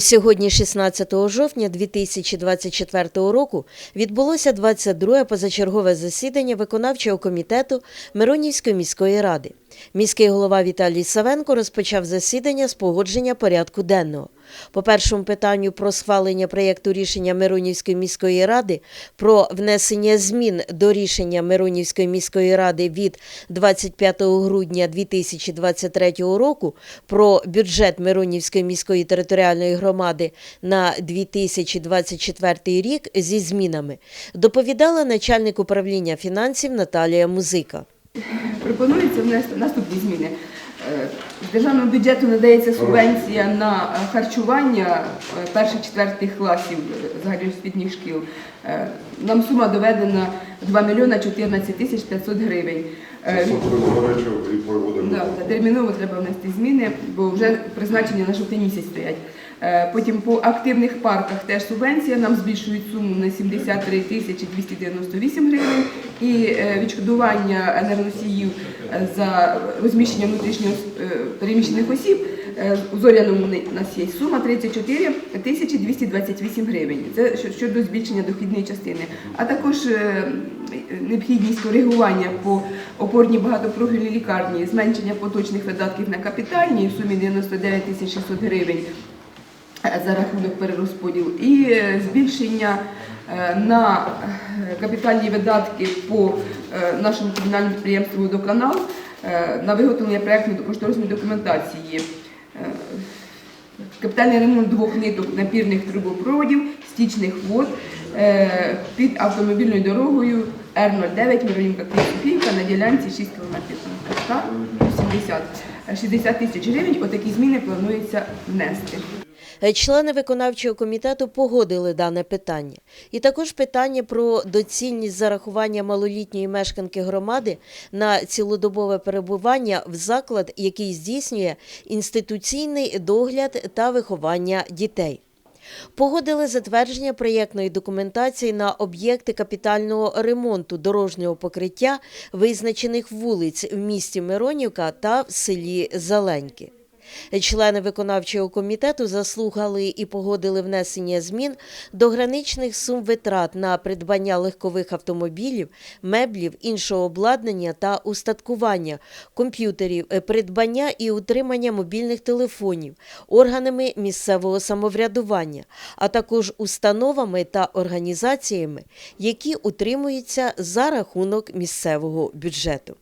Сьогодні, 16 жовтня 2024 року, відбулося 22-е позачергове засідання виконавчого комітету Миронівської міської ради. Міський голова Віталій Савенко розпочав засідання з погодження порядку денного. По першому питанню про схвалення проєкту рішення Миронівської міської ради про внесення змін до рішення Миронівської міської ради від 25 грудня 2023 року про бюджет Миронівської міської територіальної громади на 2024 рік зі змінами доповідала начальник управління фінансів Наталія Музика. Пропонується внести наступні зміни. Е, З державного бюджету надається субвенція на харчування е, перших-четвертих класів загальноосвітніх шкіл. Е, Нам сума доведена 2 мільйона 14 тисяч 500 гривень. Е. Да, терміново треба внести зміни, бо вже призначення на жовтий місяць стоять. Е, Потім по активних парках теж субвенція нам збільшують суму на 73 тисячі 298 гривень. І е, відшкодування енергоносіїв за розміщення внутрішньо переміщених осіб у зоряному у нас є сума 34 тисячі 228 гривень. Це щодо збільшення дохідної частини. А також е, необхідність коригування по опорній багатопрофільній лікарні, зменшення поточних видатків на капітальні в сумі 99 тисяч 600 гривень е, за рахунок перерозподілу і е, збільшення е, на е, капітальні видатки по е, нашому комунальному підприємству «Водоканал» е, на виготовлення проєктно-кошторисної документації. Е, Капітальний ремонт двох ниток напірних трубопроводів, стічних вод е, під автомобільною дорогою Р-09 Миронівка Київка на ділянці 6 км 80 60 тисяч гривень. Отакі зміни планується внести. Е, Члени виконавчого комітету погодили дане питання. І також питання про доцільність зарахування малолітньої мешканки громади на цілодобове перебування в заклад, який здійснює інституційний догляд та виховання дітей. Погодили затвердження проєктної документації на об'єкти капітального ремонту дорожнього покриття визначених вулиць в місті Миронівка та в селі Зеленьки. Члени виконавчого комітету заслухали і погодили внесення змін до граничних сум витрат на придбання легкових автомобілів, меблів, іншого обладнання та устаткування, комп'ютерів, е, придбання і утримання мобільних телефонів, органами місцевого самоврядування, а також установами та організаціями, які утримуються за рахунок місцевого бюджету.